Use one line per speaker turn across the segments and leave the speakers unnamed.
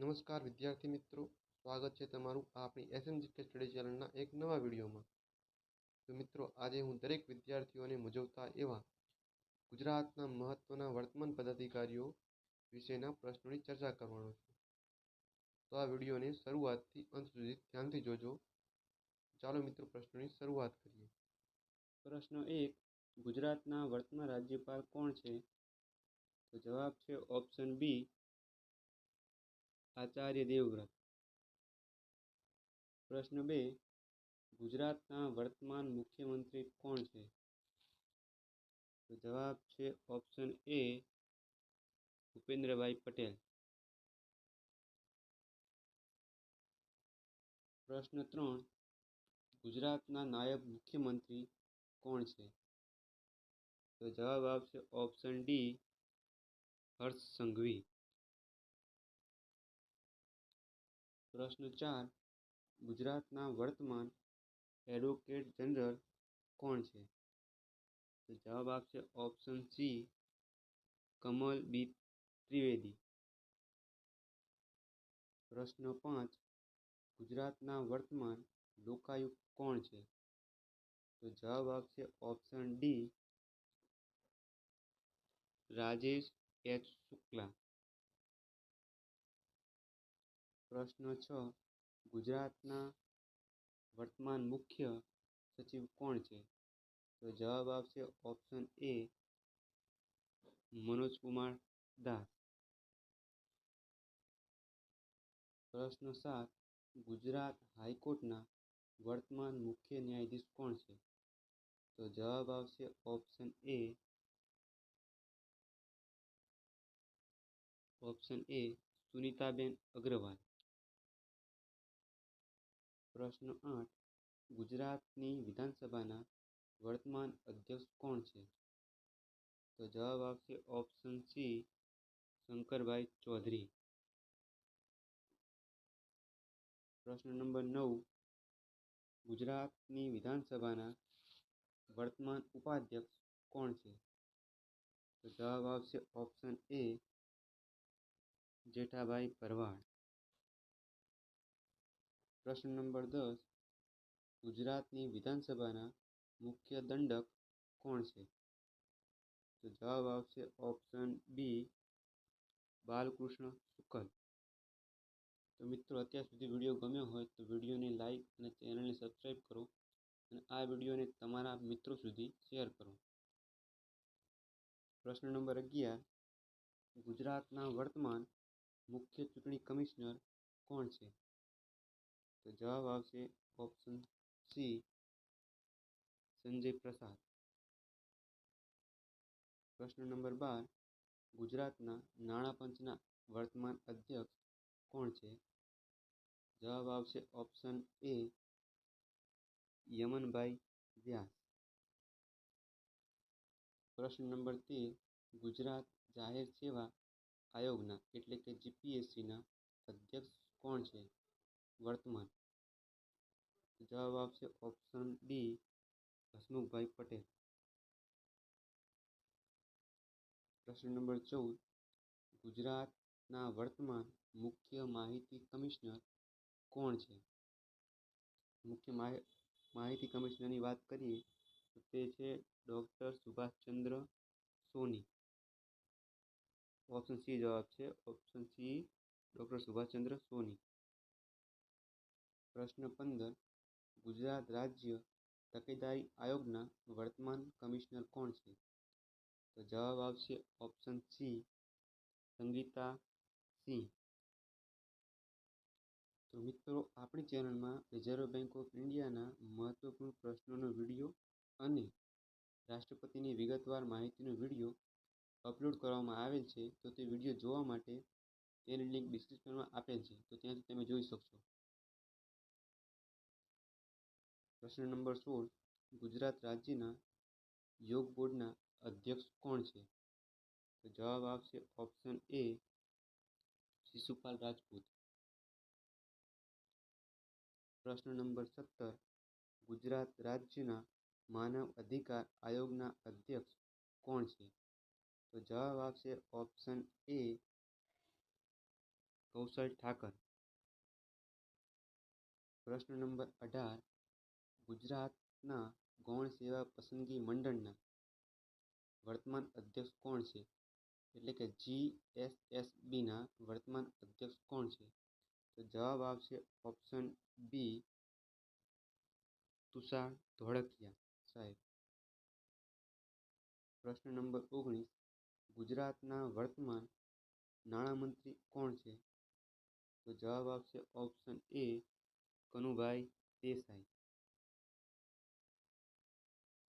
નમસ્કાર વિદ્યાર્થી મિત્રો, સ્વાગત છે તમારું આપણી એસએમજીકે સ્ટડી ચેનલના એક નવા વિડીયોમાં. તો મિત્રો, આજે હું દરેક વિદ્યાર્થીઓને મૂજવતા એવા ગુજરાતના મહત્ત્વના વર્તમાન પદાધિકારીઓ વિશેના પ્રશ્નોની ચર્ચા કરવાનો છું. તો આ વિડીયોને શરૂઆતથી અંત સુધી ધ્યાનથી જોજો. ચાલો મિત્રો, પ્રશ્નોની શરૂઆત કરીએ.
પ્રશ્ન એક, ગુજરાતના વર્તમાન રાજ્યપાલ કોણ છે? તો જવાબ છે ઓપ્શન બી આચાર્ય દેવવ્રત. પ્રશ્ન બે, ગુજરાતના વર્તમાન મુખ્યમંત્રી કોણ છે? જવાબ છે ઓપ્શન એ ભૂપેન્દ્રભાઈ પટેલ. પ્રશ્ન ત્રણ, ગુજરાતના નાયબ મુખ્યમંત્રી કોણ છે? તો જવાબ આવશે ઓપ્શન ડી હર્ષ સંઘવી. પ્રશ્ન ચાર, ગુજરાતના વર્તમાન એડવોકેટ જનરલ કોણ છે? તો જવાબ આપશે option C Kamal B Trivedi. પ્રશ્ન પાંચ, ગુજરાતના વર્તમાન લોકાયુક્ત કોણ છે? તો જવાબ આપશે option D Rajesh H Shukla. પ્રશ્ન છ, ગુજરાતના વર્તમાન મુખ્ય સચિવ કોણ છે? તો જવાબ આવશે ઓપ્શન એ મનોજ કુમાર દાસ. પ્રશ્ન સાત, ગુજરાત હાઈકોર્ટના વર્તમાન મુખ્ય ન્યાયાધીશ કોણ છે? તો જવાબ આવશે ઓપ્શન એ ઓપ્શન એ સુનિતાબેન અગ્રવાલ. પ્રશ્ન આઠ. ગુજરાતની વિધાનસભાના વર્તમાન અધ્યક્ષ કોણ છે? તો જવાબ આવશે ઓપ્શન સી, શંકરભાઈ ચૌધરી. પ્રશ્ન નંબર નવ. ગુજરાતની વિધાનસભાના વર્તમાન ઉપાધ્યક્ષ કોણ છે? તો જવાબ આવશે ઓપ્શન એ, જેઠાભાઈ ભરવાડ. પ્રશ્ન નંબર દસ. ગુજરાતની વિધાનસભાના મુખ્ય દંડક કોણ છે? તો જવાબ આવશે ઓપ્શન બી, બાલકૃષ્ણ શુકલ તો મિત્રો, અત્યાર સુધી વીડિયો ગમ્યો હોય તો વિડીયોને લાઇક અને ચેનલને સબસ્ક્રાઈબ કરો અને આ વિડીયોને તમારા મિત્રો સુધી શેર કરો. પ્રશ્ન નંબર અગિયાર. ગુજરાતના વર્તમાન મુખ્ય ચૂંટણી કમિશનર કોણ છે? તો જવાબ આવશે ઓપ્શન સી સંજય પ્રસાદ. પ્રશ્ન નંબર બાર, ગુજરાતના નાણાં પંચના વર્તમાન અધ્યક્ષ કોણ છે? જવાબ આવશે ઓપ્શન એ યમનભાઈ વ્યાસ. પ્રશ્ન નંબર તેર, ગુજરાત જાહેર સેવા આયોગના, એટલે કે જીપીએસસીના અધ્યક્ષ કોણ છે? વર્તમાન. જવાબ આવશે ઓપ્શન ડી હસમુખભાઈ પટેલ. પ્રશ્ન નંબર ચૌદ, ગુજરાતના વર્તમાન મુખ્ય માહિતી કમિશનર કોણ છે? મુખ્ય માહિતી કમિશનરની વાત કરીએ, તો તે છે doctor Subhashchandra Soni. Option C જવાબ છે option C doctor Subhashchandra Soni. પ્રશ્ન પંદર, ગુજરાત રાજ્ય તકેદારી આયોગના વર્તમાન કમિશનર કોણ છે? તો જવાબ આવશે ઓપ્શન સી, સંગીતા સિંહ. તો મિત્રો, આપણી ચેનલમાં રિઝર્વ બેંક ઓફ ઇન્ડિયાના મહત્વપૂર્ણ પ્રશ્નોનો વીડિયો અને રાષ્ટ્રપતિની વિગતવાર માહિતીનો વીડિયો અપલોડ કરવામાં આવેલ છે, તો તે વીડિયો જોવા માટે તેની લિંક ડિસ્ક્રિપ્શનમાં આપેલ છે, તો ત્યાંથી તમે જોઈ શકશો. પ્રશ્ન નંબર સોળ, ગુજરાત રાજ્યના યોગ બોર્ડના અધ્યક્ષ કોણ છે? તો જવાબ આવશે ઓપ્શન એ શિશુપાલ રાજપૂત. પ્રશ્ન નંબર સત્તર, ગુજરાત રાજ્યના માનવ અધિકાર આયોગના અધ્યક્ષ કોણ છે? તો જવાબ આવશે ઓપ્શન એ કૌશલ ઠાકર. પ્રશ્ન નંબર અઢાર ગુજરાતના ગૌણ સેવા પસંદગી મંડળના વર્તમાન અધ્યક્ષ કોણ છે? એટલે કે જીએસએસબીના વર્તમાન અધ્યક્ષ કોણ છે? તો જવાબ આવશે ઓપ્શન બી તુષાર ધોળકિયા સાહેબ. પ્રશ્ન નંબર ઓગણીસ. ગુજરાતના વર્તમાન નાણામંત્રી કોણ છે? તો જવાબ આવશે ઓપ્શન એ કનુભાઈ દેસાઈ.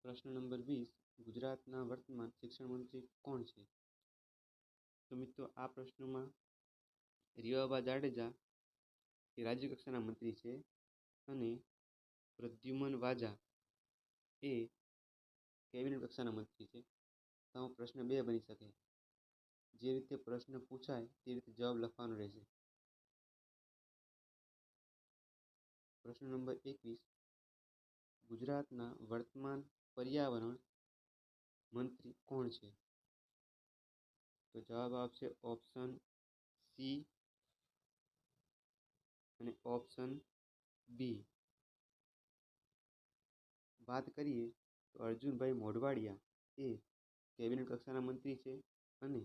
પ્રશ્ન નંબર વીસ, ગુજરાતના વર્તમાન શિક્ષણ મંત્રી કોણ છે? તો મિત્રો, આ પ્રશ્નમાં રીવાબા જાડેજા એ રાજ્ય કક્ષાના મંત્રી છે અને પ્રદ્યુમન વાજા એ કેબિનેટ કક્ષાના મંત્રી છે. તો પ્રશ્ન બે બની શકે. જે રીતે પ્રશ્ન પૂછાય તે રીતે જવાબ લખવાનો રહેશે. પ્રશ્ન નંબર એકવીસ, ગુજરાતના વર્તમાન પર્યાવરણ મંત્રી કોણ છે? તો જવાબ આવશે ઓપ્શન સી અને ઓપ્શન બી વાત કરીએ તો અર્જુનભાઈ મોઢવાડિયા એ કેબિનેટ કક્ષાના મંત્રી છે અને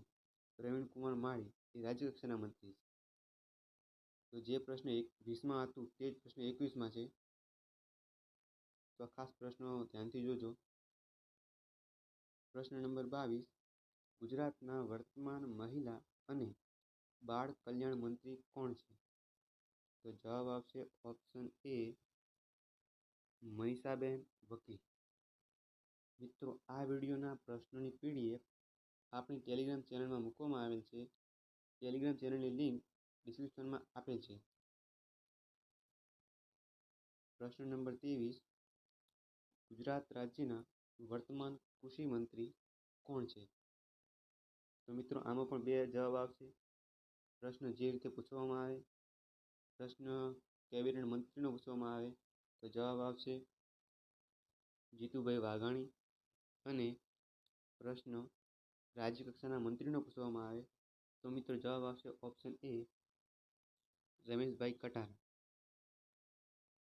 પ્રવીણ કુમાર માળી એ રાજ્ય કક્ષાના મંત્રી છે. તો જે પ્રશ્ન એક વીસમાં હતું તે જ પ્રશ્ન એકવીસમાં છે. તો ખાસ પ્રશ્નો ધ્યાનથી જોજો. પ્રશ્ન નંબર બાવીસ. ગુજરાતના વર્તમાન મહિલા અને બાળ કલ્યાણ મંત્રી કોણ છે? તો જવાબ આવશે ઓપ્શન એ મનીષાબેન વકીલ. મિત્રો, આ વિડીયોના પ્રશ્નોની પીડીએફ આપણી ટેલિગ્રામ ચેનલમાં મૂકવામાં આવેલ છે. ટેલિગ્રામ ચેનલની લિંક ડિસ્ક્રિપ્શનમાં આપેલ છે. પ્રશ્ન નંબર ત્રેવીસ. ગુજરાત રાજ્યના વર્તમાન કૃષિ મંત્રી કોણ છે? તો મિત્રો, આમાં પણ બે જવાબ આવશે. પ્રશ્ન જે રીતે પૂછવામાં આવે, પ્રશ્ન કેબિનેટ મંત્રીનો પૂછવામાં આવે, તો જવાબ આવશે જીતુભાઈ વાઘાણી. અને પ્રશ્ન રાજ્યકક્ષાના મંત્રીનો પૂછવામાં આવે, તો મિત્રો, જવાબ આવશે option A Rameshbhai Katara.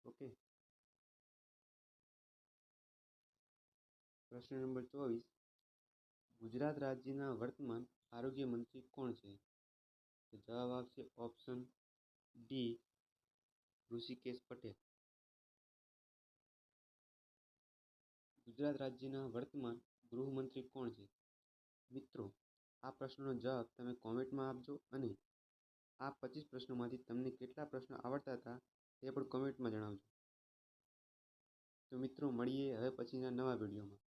Okay? પ્રશ્ન નંબર ચોવીસ. ગુજરાત રાજ્યના વર્તમાન આરોગ્ય મંત્રી કોણ છે? જવાબ આવશે ઓપ્શન ડી ઋષિકેશ પટેલ. ગુજરાત રાજ્યના વર્તમાન ગૃહમંત્રી કોણ છે? મિત્રો, આ પ્રશ્નનો જવાબ તમે કોમેન્ટમાં આપજો અને આ પચીસ પ્રશ્નોમાંથી તમને કેટલા પ્રશ્નો આવડતા હતા તે પણ કોમેન્ટમાં જણાવજો. તો મિત્રો, મળીએ હવે પછીના નવા વિડીયોમાં.